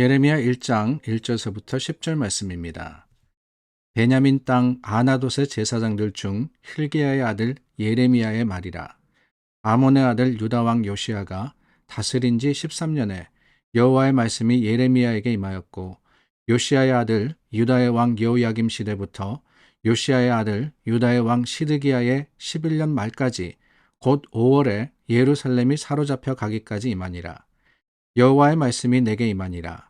예레미야 1장 1절서부터 10절 말씀입니다. 베냐민 땅 아나돗의 제사장들 중 힐기야의 아들 예레미야의 말이라. 아몬의 아들 유다 왕 요시아가 다스린 지 13년에 여호와의 말씀이 예레미야에게 임하였고 요시아의 아들 유다의 왕 여호야김 시대부터 요시아의 아들 유다의 왕 시드기야의 11년 말까지 곧 5월에 예루살렘이 사로잡혀 가기까지 임하니라. 여호와의 말씀이 내게 임하니라.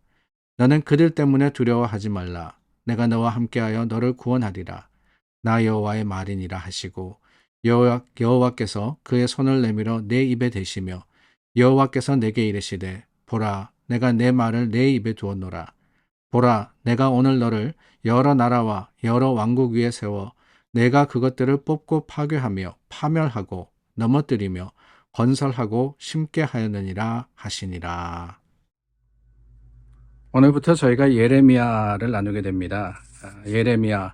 너는 그들 때문에 두려워하지 말라. 내가 너와 함께하여 너를 구원하리라. 나 여호와의 말이니라 하시고 여호와, 여호와께서 그의 손을 내밀어 내 입에 대시며 여호와께서 내게 이르시되 보라 내가 내 말을 내 입에 두었노라. 보라 내가 오늘 너를 여러 나라와 여러 왕국 위에 세워 내가 그것들을 뽑고 파괴하며 파멸하고 넘어뜨리며 건설하고 심게 하였느니라 하시니라. 오늘부터 저희가 예레미야를 나누게 됩니다. 아, 예레미야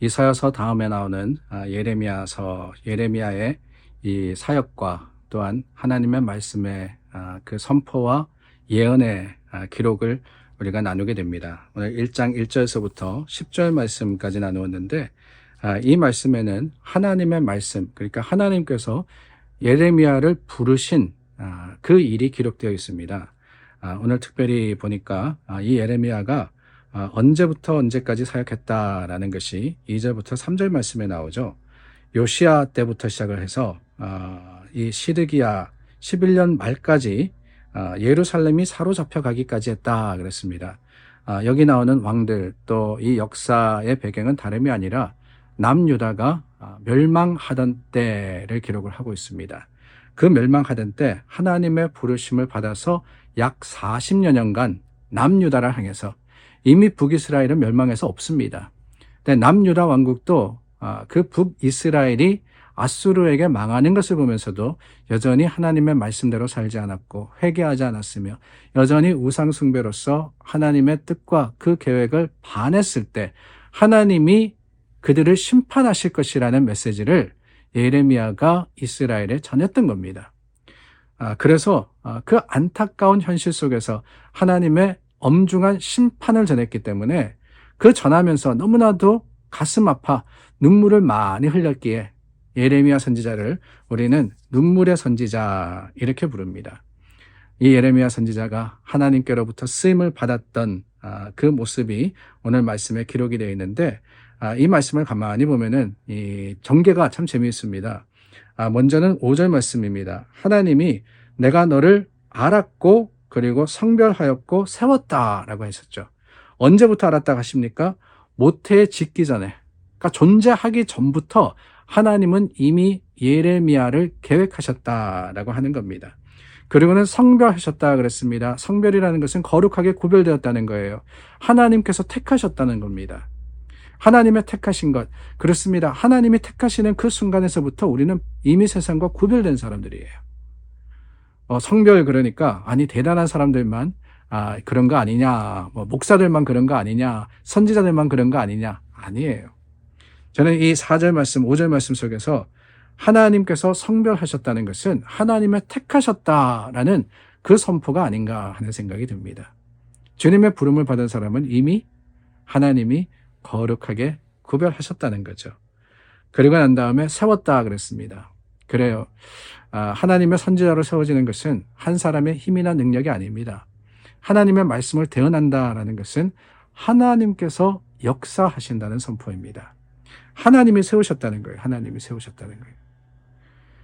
이사야서 다음에 나오는 아, 예레미야서 예레미야의 이 사역과 또한 하나님의 말씀의 아, 그 선포와 예언의 기록을 우리가 나누게 됩니다. 오늘 1장 1절에서부터 10절 말씀까지 나누었는데 이 말씀에는 하나님의 말씀 그러니까 하나님께서 예레미야를 부르신 그 일이 기록되어 있습니다. 오늘 특별히 보니까 이 예레미야가 언제부터 언제까지 사역했다라는 것이 2절부터 3절 말씀에 나오죠. 요시아 때부터 시작을 해서 이 시드기야 11년 말까지 예루살렘이 사로잡혀 가기까지 했다 그랬습니다. 여기 나오는 왕들 또 이 역사의 배경은 다름이 아니라 남유다가 멸망하던 때를 기록을 하고 있습니다. 그 멸망하던 때 하나님의 부르심을 받아서 약 40여년간 남유다를 향해서 이미 북이스라엘은 멸망해서 없습니다. 근데 남유다 왕국도 그 북이스라엘이 아수르에게 망하는 것을 보면서도 여전히 하나님의 말씀대로 살지 않았고 회개하지 않았으며 여전히 우상 숭배로서 하나님의 뜻과 그 계획을 반했을 때 하나님이 그들을 심판하실 것이라는 메시지를 예레미야가 이스라엘에 전했던 겁니다. 아, 그래서 아, 그 안타까운 현실 속에서 하나님의 엄중한 심판을 전했기 때문에 그 전하면서 너무나도 가슴 아파 눈물을 많이 흘렸기에 예레미야 선지자를 우리는 눈물의 선지자 이렇게 부릅니다. 이 예레미야 선지자가 하나님께로부터 쓰임을 받았던 아, 그 모습이 오늘 말씀에 기록이 되어 있는데 아, 이 말씀을 가만히 보면은 이 전개가 참 재미있습니다. 아, 먼저는 5절 말씀입니다. 하나님이 내가 너를 알았고 그리고 성별하였고 세웠다라고 했었죠. 언제부터 알았다 하십니까? 모태 짓기 전에, 그러니까 존재하기 전부터 하나님은 이미 예레미야를 계획하셨다라고 하는 겁니다. 그리고는 성별하셨다 그랬습니다. 성별이라는 것은 거룩하게 구별되었다는 거예요. 하나님께서 택하셨다는 겁니다. 하나님의 택하신 것. 그렇습니다. 하나님이 택하시는 그 순간에서부터 우리는 이미 세상과 구별된 사람들이에요. 어, 성별 그러니까 아니 대단한 사람들만 아, 그런 거 아니냐, 뭐 목사들만 그런 거 아니냐, 선지자들만 그런 거 아니냐 아니에요. 저는 이 4절 말씀, 5절 말씀 속에서 하나님께서 성별하셨다는 것은 하나님의 택하셨다라는 그 선포가 아닌가 하는 생각이 듭니다. 주님의 부름을 받은 사람은 이미 하나님이 거룩하게 구별하셨다는 거죠. 그리고 난 다음에 세웠다 그랬습니다. 그래요. 아, 하나님의 선지자로 세워지는 것은 한 사람의 힘이나 능력이 아닙니다. 하나님의 말씀을 대언한다라는 것은 하나님께서 역사하신다는 선포입니다. 하나님이 세우셨다는 거예요. 하나님이 세우셨다는 거예요.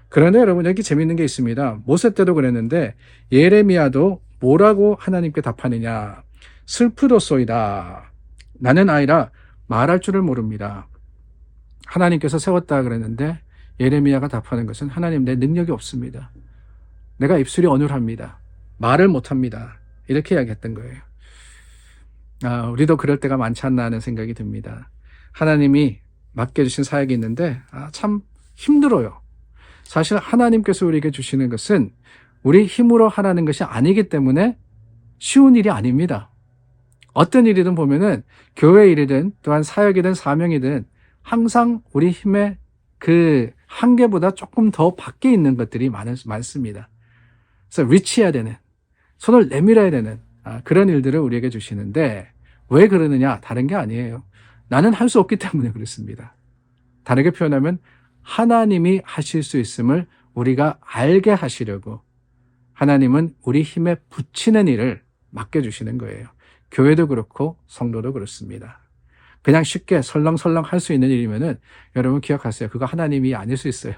그런데 여러분 여기 재밌는 게 있습니다. 모세 때도 그랬는데 예레미야도 뭐라고 하나님께 답하느냐? 슬프도소이다. 나는 아이라 말할 줄을 모릅니다. 하나님께서 세웠다 그랬는데 예레미야가 답하는 것은 하나님 내 능력이 없습니다. 내가 입술이 어눌합니다. 말을 못합니다. 이렇게 이야기했던 거예요. 아, 우리도 그럴 때가 많지 않나 하는 생각이 듭니다. 하나님이 맡겨주신 사역이 있는데 아, 참 힘들어요. 사실 하나님께서 우리에게 주시는 것은 우리 힘으로 하라는 것이 아니기 때문에 쉬운 일이 아닙니다. 어떤 일이든 보면은 교회 일이든 또한 사역이든 사명이든 항상 우리 힘의 그 한계보다 조금 더 밖에 있는 것들이 많, 많습니다. 그래서 리치해야 되는, 손을 내밀어야 되는 아, 그런 일들을 우리에게 주시는데 왜 그러느냐? 다른 게 아니에요. 나는 할 수 없기 때문에 그렇습니다. 다르게 표현하면 하나님이 하실 수 있음을 우리가 알게 하시려고 하나님은 우리 힘에 붙이는 일을 맡겨주시는 거예요. 교회도 그렇고 성도도 그렇습니다. 그냥 쉽게 설렁설렁 할 수 있는 일이면은 여러분 기억하세요. 그거 하나님이 아닐 수 있어요.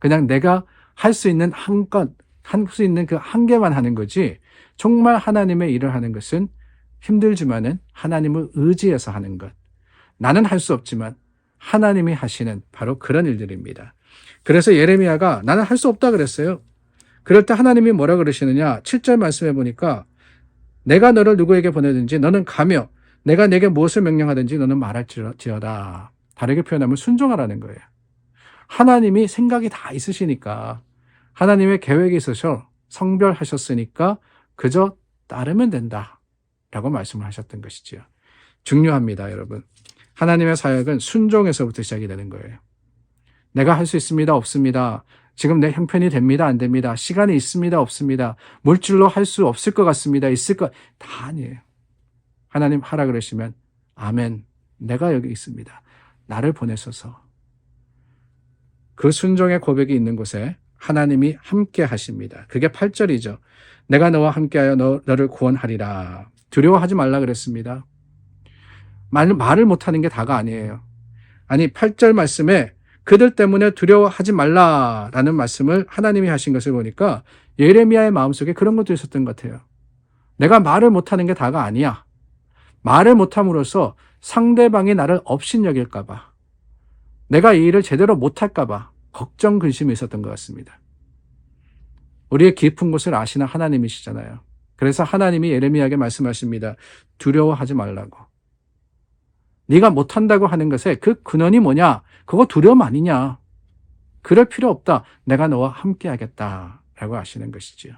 그냥 내가 할 수 있는 한 것, 할수 있는 그 한 개만 하는 거지 정말 하나님의 일을 하는 것은 힘들지만은 하나님을 의지해서 하는 것. 나는 할 수 없지만 하나님이 하시는 바로 그런 일들입니다. 그래서 예레미야가 나는 할 수 없다 그랬어요. 그럴 때 하나님이 뭐라 그러시느냐? 7절 말씀해 보니까 내가 너를 누구에게 보내든지 너는 가며 내가 내게 무엇을 명령하든지 너는 말할지어다. 다르게 표현하면 순종하라는 거예요. 하나님이 생각이 다 있으시니까 하나님의 계획이 있으셔 성별하셨으니까 그저 따르면 된다. 라고 말씀을 하셨던 것이지요. 중요합니다, 여러분. 하나님의 사역은 순종에서부터 시작이 되는 거예요. 내가 할 수 있습니다, 없습니다. 지금 내 형편이 됩니다, 안 됩니다. 시간이 있습니다, 없습니다. 물질로 할 수 없을 것 같습니다, 있을 것, 다 아니에요. 하나님 하라 그러시면, 아멘. 내가 여기 있습니다. 나를 보내소서. 그 순종의 고백이 있는 곳에 하나님이 함께 하십니다. 그게 8절이죠. 내가 너와 함께하여 너, 너를 구원하리라. 두려워하지 말라 그랬습니다. 말, 말을 못하는 게 다가 아니에요. 아니, 8절 말씀에 그들 때문에 두려워하지 말라라는 말씀을 하나님이 하신 것을 보니까 예레미야의 마음속에 그런 것도 있었던 것 같아요. 내가 말을 못하는 게 다가 아니야. 말을 못함으로써 상대방이 나를 업신여길까봐, 내가 이 일을 제대로 못할까봐 걱정, 근심이 있었던 것 같습니다. 우리의 깊은 곳을 아시는 하나님이시잖아요. 그래서 하나님이 예레미야에게 말씀하십니다. 두려워하지 말라고. 네가 못한다고 하는 것에 그 근원이 뭐냐? 그거 두려움 아니냐? 그럴 필요 없다. 내가 너와 함께 하겠다. 라고 하시는 것이지요.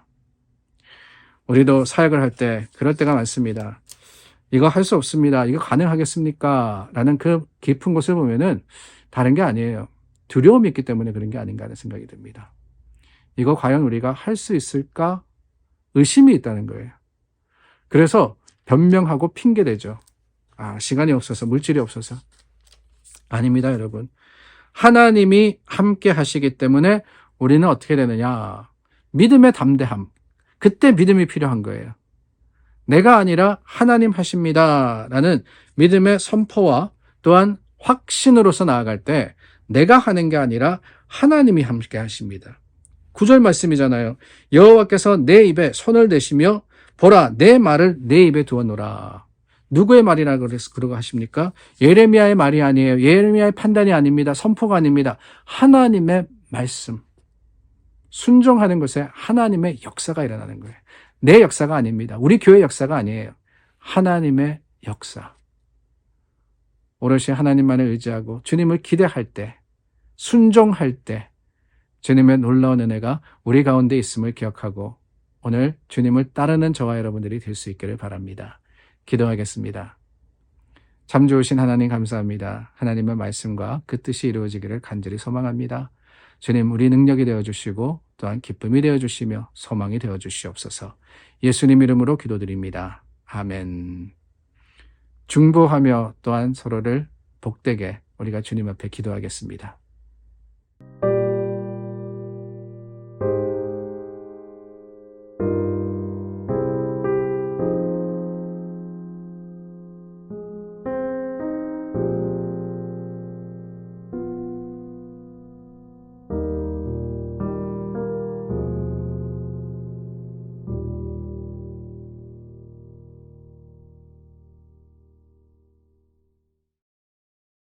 우리도 사역을 할 때 그럴 때가 많습니다. 이거 할 수 없습니다. 이거 가능하겠습니까? 라는 그 깊은 곳을 보면은 다른 게 아니에요. 두려움이 있기 때문에 그런 게 아닌가 하는 생각이 듭니다. 이거 과연 우리가 할 수 있을까? 의심이 있다는 거예요. 그래서 변명하고 핑계대죠. 아, 시간이 없어서, 물질이 없어서. 아닙니다, 여러분. 하나님이 함께 하시기 때문에 우리는 어떻게 되느냐. 믿음의 담대함. 그때 믿음이 필요한 거예요. 내가 아니라 하나님 하십니다. 라는 믿음의 선포와 또한 확신으로서 나아갈 때 내가 하는 게 아니라 하나님이 함께 하십니다. 구절 말씀이잖아요. 여호와께서 내 입에 손을 대시며 보라 내 말을 내 입에 두어 놓으라. 누구의 말이라 그래서 그러고 하십니까? 예레미야의 말이 아니에요. 예레미야의 판단이 아닙니다. 선포가 아닙니다. 하나님의 말씀. 순종하는 것에 하나님의 역사가 일어나는 거예요. 내 역사가 아닙니다. 우리 교회 역사가 아니에요. 하나님의 역사. 오롯이 하나님만을 의지하고 주님을 기대할 때, 순종할 때, 주님의 놀라운 은혜가 우리 가운데 있음을 기억하고 오늘 주님을 따르는 저와 여러분들이 될 수 있기를 바랍니다. 기도하겠습니다. 참 좋으신 하나님 감사합니다. 하나님의 말씀과 그 뜻이 이루어지기를 간절히 소망합니다. 주님, 우리 능력이 되어 주시고 또한 기쁨이 되어 주시며 소망이 되어 주시옵소서. 예수님 이름으로 기도드립니다. 아멘. 중보하며 또한 서로를 복되게 우리가 주님 앞에 기도하겠습니다.